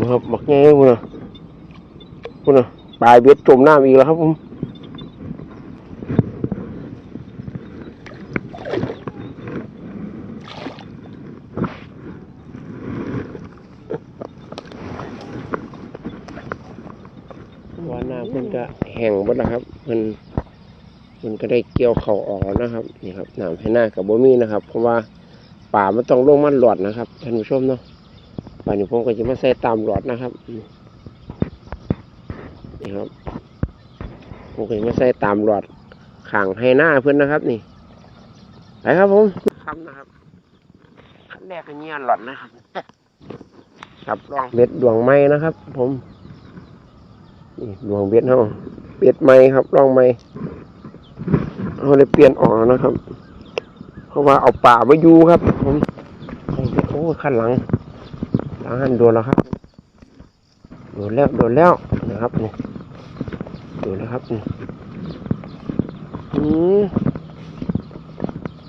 นะครับบักแง่คุณนะคุณนะปลายเบ็ดจมน้ำอีกแล้วครับผมว่าน้ำเพิ่นก็แห้งหมดแล้วครับเพิ่นเพิ่นก็ได้เกี่ยวเข่าออกแล้วนะครับ นี่ครับน้ำให้หน้ากับบ่มีนะครับ เพราะว่าป่ามันต้องลงมันหลอดนะครับท่านผู้ชมเนาะ ป่านนี้ผมก็จะมาใส่ตามหลอดนะครับนี่ครับผมก็จะมาใส่ตามหลอดขางให้หน้าเพื่อนนะครับ นี่ไปครับผมคำนะครับขั้นแรกก็เงี้ยหลอดนะครับครับลองเบ็ดดวงไม้นะครับ ผมนี่ดวงเบ็ดเฮาเบ็ดไม้ครับลองไม้เอาเลยเปลี่ยนออกนะครับ เพราะว่าเอาป่ามาอยู่ครับ ผมโอ้ขั้นหลัง หลังหันโดนแล้วครับโดนแล้วโดนแล้วนะครับนี่โดนแล้วครับนี่อืม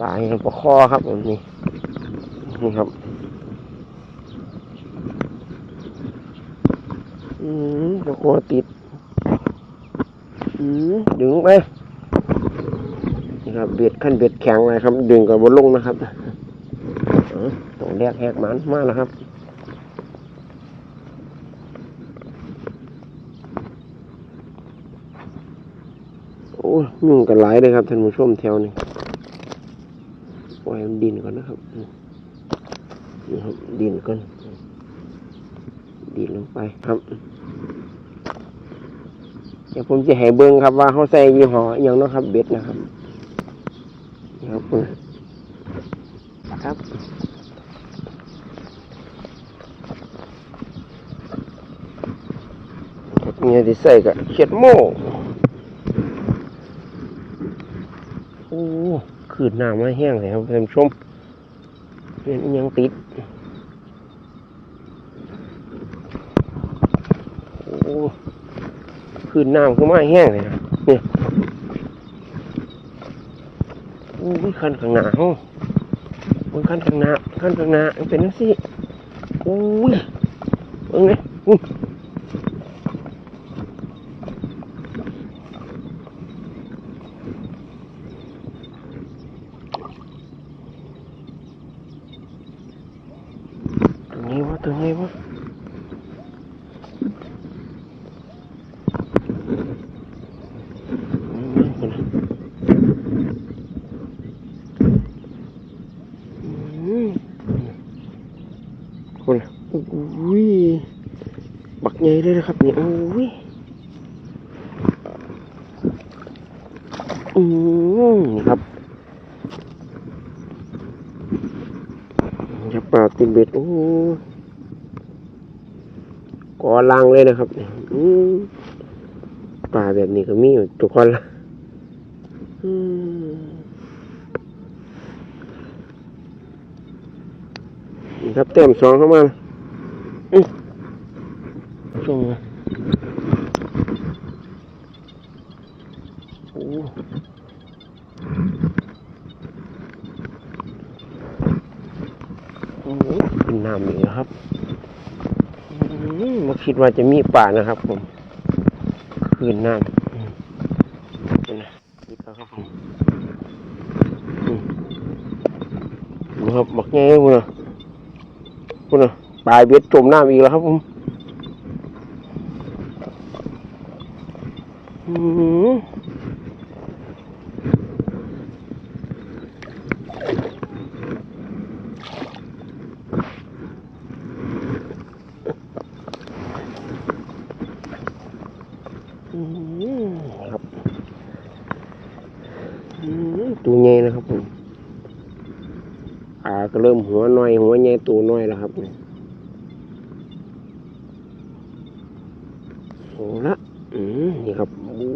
ตายปลาคอครับผมนี่นี่ครับอืมปลาคอติดอืมดึงไปนี่ครับเบ็ดขั้นเบ็ดแข็งเลยครับ ดึงกับบนลงนะครับเออตัวแรกแหกมันมากแล้วครับ โอ้ยุ่งกันหลายเลยครับท่านผู้ชมแถวนี้ปล่อยมันดินก่อนนะครับนี่ครับดินก่อนดินลงไปครับ เดี๋ยวผมจะให้เบิ้งครับว่าเขาใส่ยี่ห้ออย่างนะครับ เบ็ดนะครับนครับครับเนี่ยที่ใส่กับเช็ดโม่ โอ้ ขืนน้ำมาแห้งเลยครับท่านชมเป็นอิหยังติด โอ้ขืนน้ำก็มาแห้งเลยนะเนี่ยโอ้ยคันข้างหน้าห้องมันคันข้างหน้าคันข้างหน้ามันเป็นนังสิโอ้ยเบิ่งเลยอุ้ย ตรงนี้วะตรงนี้วะอืมคนน่ะอืมคนน่ะโอ้ยบักใหญ่เลยนะครับเนี่ยโอ้ยอืมนี่ครับจะปลาตินเบ็ดโอ้ย กอลังเลยนะครับเนี่ยปลาแบบนี้ก็มีอยู่ทุกคนละนี่ครับเต็มสองเข้ามาอืมส่งโอ้โหเป็นน้ำอีกแล้วครับ คิดว่าจะมีป่านะครับ ผมคืนน้ำอืมเป็นไงนี่ครับผมนะครับบักแง่คุณนะคุณนะปลายเบ็ดจมน้ำอีกแล้วครับผมอื ครับตัวใหญ่นะครับผมอ่าก็เริ่มหัวหน่อยหัวใหญ่ตัวน้อยแล้วครับโอ้ละอืมนี่ครับอ้